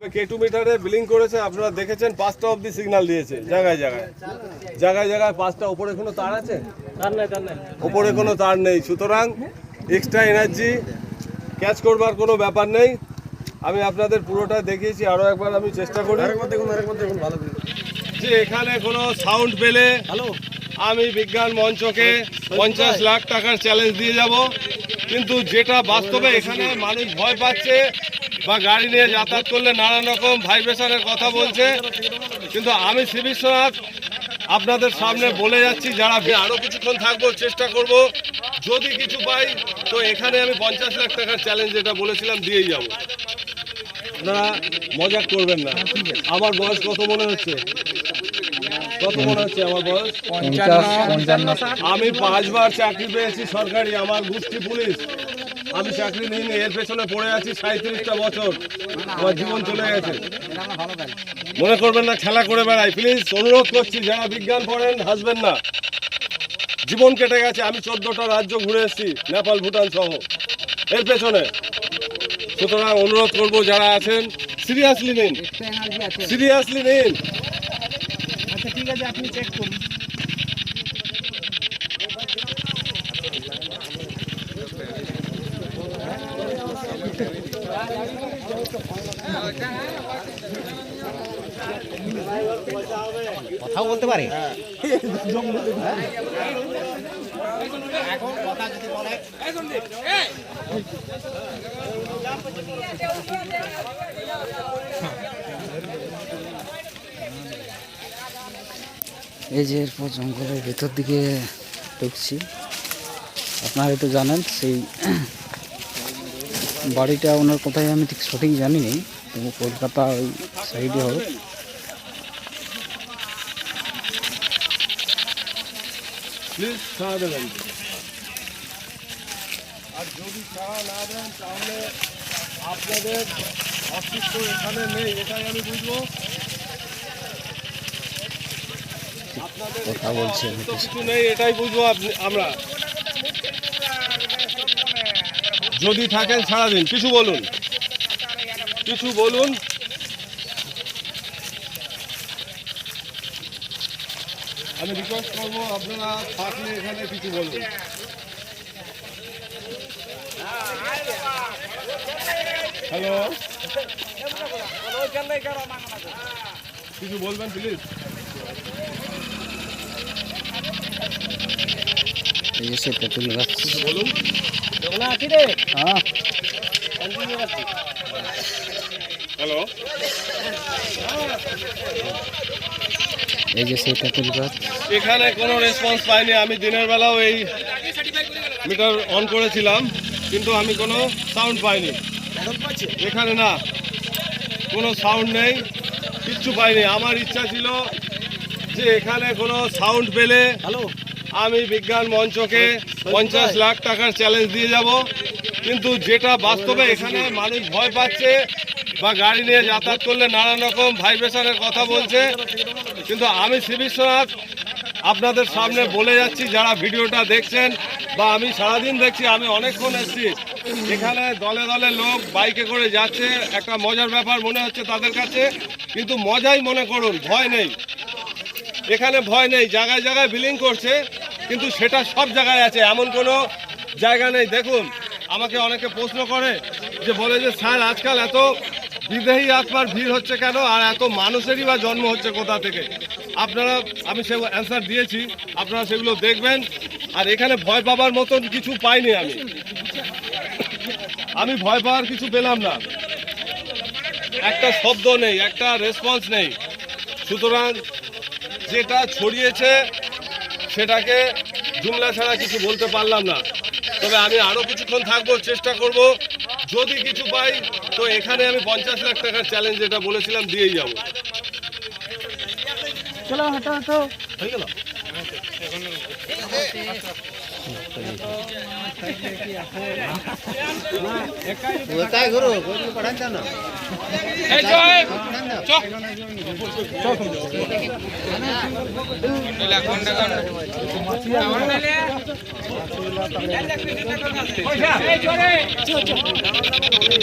কেটু মিটারে বিলিং করেছে আপনারা দেখেছেন পাঁচটা অবধি সিগন্যাল দিয়েছে জায়গায় জায়গায়। জায়গায় জায়গায় পাঁচটা ওপরে কোনো তার আছে? ওপরে কোনো তার নেই। সুতরাং এক্সট্রা এনার্জি ক্যাচ করবার কোনো ব্যাপার নেই। আমি আপনাদের পুরোটা দেখিয়েছি আরও একবার আমি চেষ্টা করি। যে এখানে কোনো সাউন্ড পেলে আমি বিজ্ঞান মঞ্চকে পঞ্চাশ লাখ টাকার চ্যালেঞ্জ দিয়ে যাব। কিন্তু যেটা বাস্তবে এখানে মানুষ ভয় পাচ্ছে বা গাড়ি নিয়ে যাতায়াত করলে নানান রকম ভাইব্রেশনের কথা বলছে। কিন্তু আমি শ্রী বিশ্বনাথ আপনাদের সামনে বলে যাচ্ছি যারা আরও কিছুক্ষণ থাকব চেষ্টা করব। যদি কিছু পাই তো এখানে আমি পঞ্চাশ লাখ টাকার চ্যালেঞ্জ যেটা বলেছিলাম দিয়েই যাব। আপনারা মজা করবেন না। আমার বয়স কত মনে হচ্ছে? কত মনে হচ্ছে আমার বয়স? আমি পাঁচবার চাকরি পেয়েছি সরকারি আমার গোষ্ঠী পুলিশ। আমি চাকরি নিইনি এর পেছনে পড়ে আছি সাঁত্রিশটা বছর। আমার জীবন চলে গেছে। মনে করবেন না খেলা করে বেড়াই। প্লিজ অনুরোধ করছি যারা বিজ্ঞান পড়েন হাসবেন না। জীবন কেটে গেছে আমি চোদ্দটা রাজ্য ঘুরে এসেছি নেপাল ভুটান সহ। এর পেছনে। সুতরাং অনুরোধ করব যারা আছেন সিরিয়াসলি নিন। সিরিয়াসলি নিন। আচ্ছা ঠিক আছে আপনি চেক করুন। কথাও বলতে পারে? এই যে এরপর জঙ্গলের ভেতর দিকে ঢুকছি। আপনারা হয়তো জানেন সেই বাড়িটা ওনার কোথায় আমি ঠিক সঠিক জানি তবু কলকাতা ওই সাইডে হবে। আর যদি ছাড়া না দেন তাহলে আপনাদের অস্তিত্ব এখানে নেই এটাই আমি বুঝব। কথা বলছে কিছু নেই এটাই বুঝব আমরা। যদি থাকেন ছাড়া দিন কিছু বলুন। কিছু বলুন। আমি রিকোয়েস্ট করব আপনারা থাকলে এখানে কিছু বলুন। হ্যালো কিছু বলবেন প্লিজ এই যে সে তেঁতুল বলুন। হ্যাঁ। এই যে সেই তেঁতুল গাছ। এখানে কোনো রেসপন্স পাইনি। আমি দিনের বেলাও এই মিটার অন করেছিলাম কিন্তু আমি কোনো সাউন্ড পাইনি। এখানে না কোনো সাউন্ড নেই কিচ্ছু পাইনি। আমার ইচ্ছা ছিল যে এখানে কোনো সাউন্ড পেলে হ্যালো আমি বিজ্ঞান মঞ্চকে পঞ্চাশ লাখ টাকার চ্যালেঞ্জ দিয়ে যাব। কিন্তু যেটা বাস্তবে এখানে মানুষ ভয় পাচ্ছে বা গাড়ি নিয়ে যাতায়াত করলে নানান রকম ভাইব্রেশনের কথা বলছে। কিন্তু আমি শ্রী বিশ্বনাথ আপনাদের সামনে বলে যাচ্ছি, যারা ভিডিওটা দেখছেন বা আমি সারাদিন দেখছি, আমি অনেকক্ষণ এসেছি। এখানে দলে দলে লোক বাইকে করে যাচ্ছে, একটা মজার ব্যাপার মনে হচ্ছে তাদের কাছে। কিন্তু মজাই মনে করুন, ভয় নেই। এখানে ভয় নেই, জায়গায় জায়গায় বিলিং করছে, কিন্তু সেটা সব জায়গায় আছে, এমন কোনো জায়গা নেই। দেখুন, আমাকে অনেকে প্রশ্ন করে যে, বলে যে, স্যার, আজকাল এত বিদেহী আত্মার ভিড় হচ্ছে কেন? আর এত মানুষেরই বা জন্ম হচ্ছে কোথা থেকে? আপনারা, আমি সে অ্যান্সার দিয়েছি, আপনারা সেগুলো দেখবেন। আর এখানে ভয় পাবার মতন কিছু পাইনি আমি। আমি ভয় পাওয়ার কিছু পেলাম না। একটা শব্দ নেই, একটা রেসপন্স নেই। সুতরাং যেটা ছড়িয়েছে, সেটাকে জুমলা ছাড়া কিছু বলতে পারলাম না। তবে আমি আরও কিছুক্ষণ থাকব, চেষ্টা করব। যদি কিছু পাই তো এখানে আমি পঞ্চাশ লাখ টাকার চ্যালেঞ্জ যেটা বলেছিলাম দিয়েই যাব। চলো হাঁটো হাঁটো। হয়ে গেল?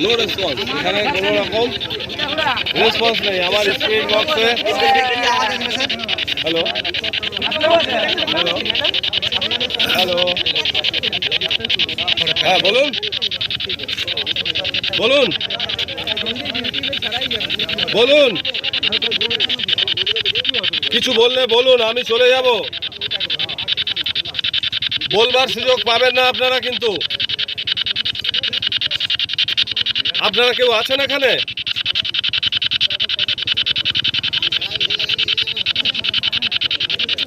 নো রেসপন্স এখানে কোনো রকম রেসপন্স নেই। আমার স্পিড বক্সে হ্যালো হ্যালো হ্যালো হ্যাঁ বলুন। বলুন। বলুন। কিছু বললে বলুন, আমি চলে যাব। বলবার সুযোগ পাবেন না আপনারা কিন্তু। আপনারা কেউ আছেন এখানে?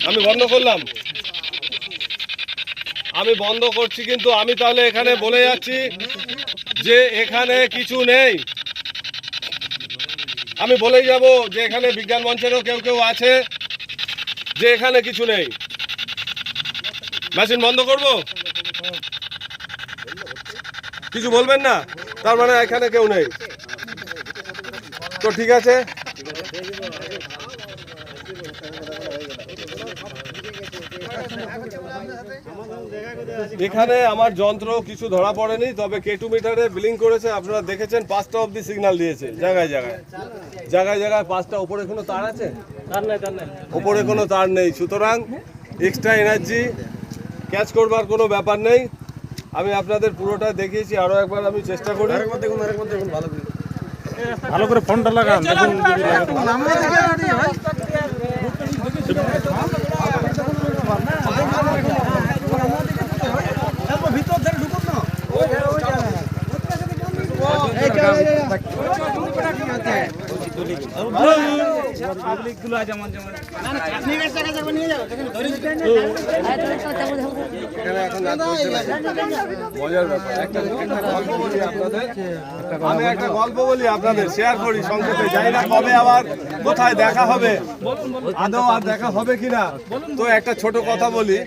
আমি বন্ধ করলাম। আমি বন্ধ করছি কিন্তু আমি তাহলে এখানে বলে যাচ্ছি যে এখানে কিছু নেই। আমি বলেই যাব যে এখানে বিজ্ঞান মঞ্চেরও কেউ কেউ আছে যে এখানে কিছু নেই। মেশিন বন্ধ করব? কিছু বলবেন না? তার মানে এখানে কেউ নেই। তো ঠিক আছে? এখানে আমার যন্ত্র কিছু ধরা পড়েনি তবে কেটু মিটারে বিলিং করেছে আপনারা দেখেছেন পাঁচটা অবধি সিগন্যাল দিয়েছে জায়গায় জায়গায়। জায়গায় জায়গায় পাঁচটা ওপরে কোনো তার আছে? ওপরে কোনো তার নেই। সুতরাং এক্সট্রা এনার্জি ক্যাচ করবার কোনো ব্যাপার নেই আমি আপনাদের পুরোটা দেখিয়েছি আরও একবার আমি চেষ্টা করি দেখুন আরেকবার দেখুন ভালো করে ভালো করে ফোনটা লাগান দেখুন এখানে আমি একটা গল্প বলি আপনাদের শেয়ার করি সংক্ষেপে। জানি না কবে আবার কোথায় দেখা হবে, আদৌ আর দেখা হবে কিনা। তো একটা ছোট কথা বলি।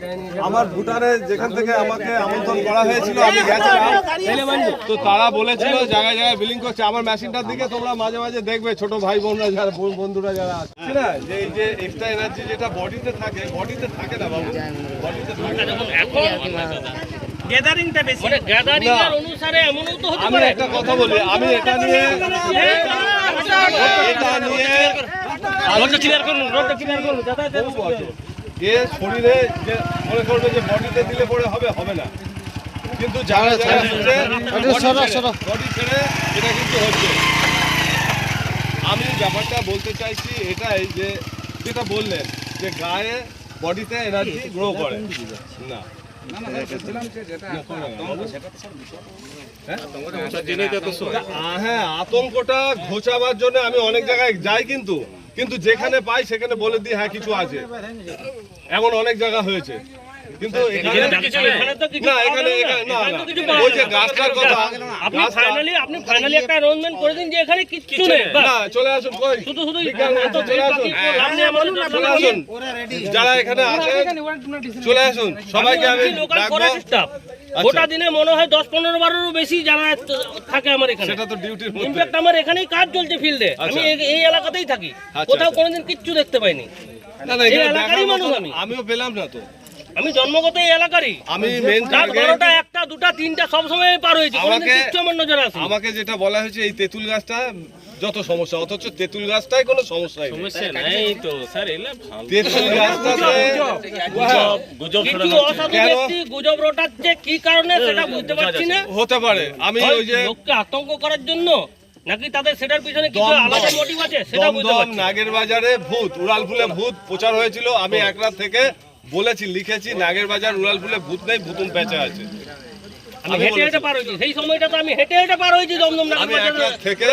আমার ভুটানে যেখান থেকে আমাকে আমন্ত্রণ করা হয়েছিল, আমি গেছিলাম। তো তারা বলেছিল, জায়গায় জায়গায় বিলিং করছে। আমার মেশিনটার দিকে তোমরা মাঝে মাঝে দেখবে, ছোট ভাই বোনরা যারা বন্ধুরা যারা আছে। না, যে এই যে এক্সট্রা এনার্জি যেটা বডিতে থাকে বডিতে থাকে না বাবু বডিতে থাকে না। গ্যাদারিংটা বেশি মানে গ্যাদারিং এর অনুসারে এমনও তো হতে আমি একটা কথা বলি আমি এটা নিয়ে এটা নিয়ে রোডটা ক্লিয়ার করুন রোডটা ক্লিয়ার করুন যাতায়াতের বহু আছে। এ শরীরে যে মনে করবে যে বডিতে দিলে পরে হবে হবে না কিন্তু যারা যারা বডি ছেড়ে এটা কিন্তু হচ্ছে আমি ব্যাপারটা বলতে চাইছি এটাই যে যেটা বললেন যে গায়ে বডিতে এনার্জি গ্রো করে। না হ্যাঁ আতঙ্কটা ঘোচাবার জন্য আমি অনেক জায়গায় যাই কিন্তু কিন্তু যেখানে পাই সেখানে বলে দিই হ্যাঁ কিছু আছে। এমন অনেক জায়গা হয়েছে। কিন্তু এখানে এখানে তো কিছু না এখানে না। এখানে না এখানে না। তো কিছু পাওয়া ওই যে গাছটার কথা আপনি ফাইনালি আপনি ফাইনালি একটা অ্যারেঞ্জমেন্ট করে দিন যে এখানে কিচ্ছু নেই না চলে আসুন কই? শুধু শুধু বিজ্ঞান চলে আসুন। আপনি আমাদের চলে আসুন। যারা এখানে আছেন চলে আসুন। সবাইকে আমি ডাকবো। গোটা দিনে মনে হয় দশ পনেরো বারেরও বেশি যারা থাকে আমার এখানে। সেটা তো ডিউটির ইনফ্যাক্ট আমার এখানেই কাজ চলছে ফিল্ডে আমি আচ্ছা। এই- এলাকাতেই থাকি। আচ্ছা, কোথাও আচ্ছা। কোনোদিন কিচ্ছু দেখতে পাইনি। আমিও পেলাম না তো। আমি জন্মগত এই এলাকারই। আমি মেন বারোটা একটা দুটা তিনটা সব সময় পার হয়েছি। আমাকে- কিচ্ছু আমার নজরে আসেনি। আমাকে যেটা বলা হয়েছে এই তেঁতুল গাছটা যত সমস্যা অথচ তেঁতুল গাছটাই কোনো সমস্যাই নেই। তেঁতুল গাছটাতে কিছু অসাধু ব্যক্তি গুজব রটাচ্ছে কি কারণে সেটা বুঝতে পারছি না। হতে পারে। আমি ওই যে লোককে আতঙ্ক করার জন্য নাকি তাদের সেটার পিছনে কিছু আলাদা মোটিভ আছে সেটা বুঝতে পারছি নাগের বাজারে ভূত উড়াল ফুলে ভূত প্রচার হয়েছিল। আমি এক রাত থেকে বলেছি লিখেছি নাগের বাজার উড়াল ফুলে ভূত নেই ভূতুন পেঁচা আছে। আমি হেঁটে হেঁটে পার হয়েছি সেই সময়টা তো আমি হেঁটে হেঁটে পার হয়েছি দমদম আমি থেকে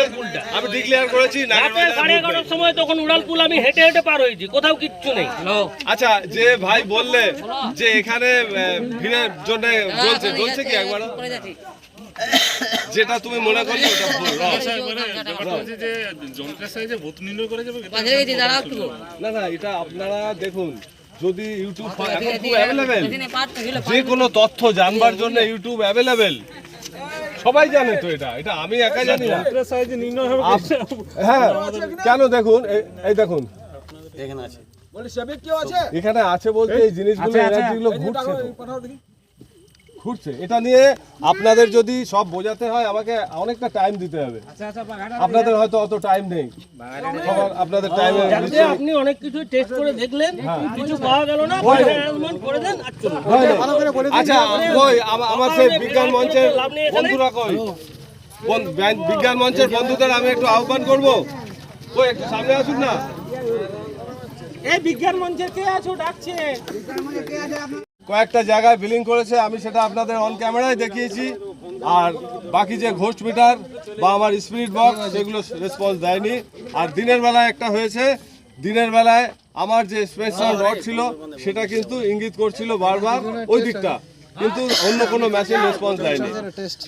ডিক্লেয়ার করেছি সাড়ে এগারোটার সময় তখন উড়ালপুল আমি হেঁটে হেঁটে পার হয়েছি কোথাও কিচ্ছু নেই। আচ্ছা যে ভাই বললে যে এখানে ভিড়ের জন্য বলছে বলছে কি একবার? যেটা তুমি মনে করলে ওটা ভুল যে যন্ত্রের সাহায্যে ভূত নির্ণয় করা যাবে না না এটা আপনারা দেখুন। যদি ইউটিউব এখন খুব অ্যাভেলেবেল যে কোনো তথ্য জানবার জন্য ইউটিউব অ্যাভেলেবেল সবাই জানে তো এটা এটা আমি একা জানি না। সাইজে নির্ণয় হ্যাঁ কেন দেখুন এই- দেখুন। এখানে আছে। এখানে আছে বলতে এই জিনিসগুলো এনার্জিগুলো ঘুরছে তো। ঘুরছে। এটা নিয়ে আপনাদের যদি সব বোঝাতে হয় আমাকে অনেকটা টাইম দিতে হবে। আপনাদের হয়তো অত টাইম নেই। আপনাদের টাইম আপনি অনেক কিছু টেস্ট করে দেখলেন কিছু পাওয়া গেল না করে দেন আচ্ছা কই আমার সেই বিজ্ঞান মঞ্চের। বন্ধুরা কই? বিজ্ঞান মঞ্চের বন্ধুদের আমি একটু আহ্বান করব। কই একটু সামনে আসুন না। এই বিজ্ঞান মঞ্চে কে আছো? ডাকছে। কয়েকটা জায়গায় বিলিং করেছে, আমি সেটা আপনাদের অন ক্যামেরায় দেখিয়েছি। আর বাকি যে ঘোষ মিটার বা আমার স্পিরিট বক্স সেগুলো রেসপন্স দেয়নি। আর দিনের বেলায় একটা হয়েছে, দিনের বেলায় আমার যে স্পেশাল রড ছিল, সেটা কিন্তু ইঙ্গিত করছিল বারবার ওই দিকটা। কিন্তু অন্য কোনো মেশিন রেসপন্স দেয়নি।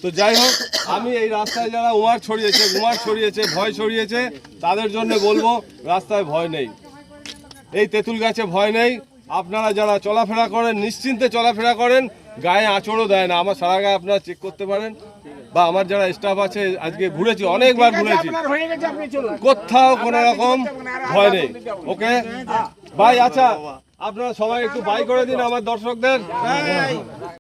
তো যাই হোক, আমি এই রাস্তায় যারা উমার ছড়িয়েছে উমার ছড়িয়েছে, ভয় ছড়িয়েছে, তাদের জন্য বলব, রাস্তায় ভয় নেই। এই তেঁতুল গাছে ভয় নেই। আপনারা যারা চলাফেরা করেন নিশ্চিন্তে চলাফেরা করেন গায়ে আঁচড়ও দেয় না। আমার সারা গায়ে আপনারা চেক করতে পারেন। বা আমার যারা স্টাফ আছে আজকে ঘুরেছি অনেকবার ঘুরেছি। কোথাও কোনো রকম ভয় নেই। ওকে ভাই আচ্ছা আপনারা সবাই একটু বাই করে দিন আমার দর্শকদের।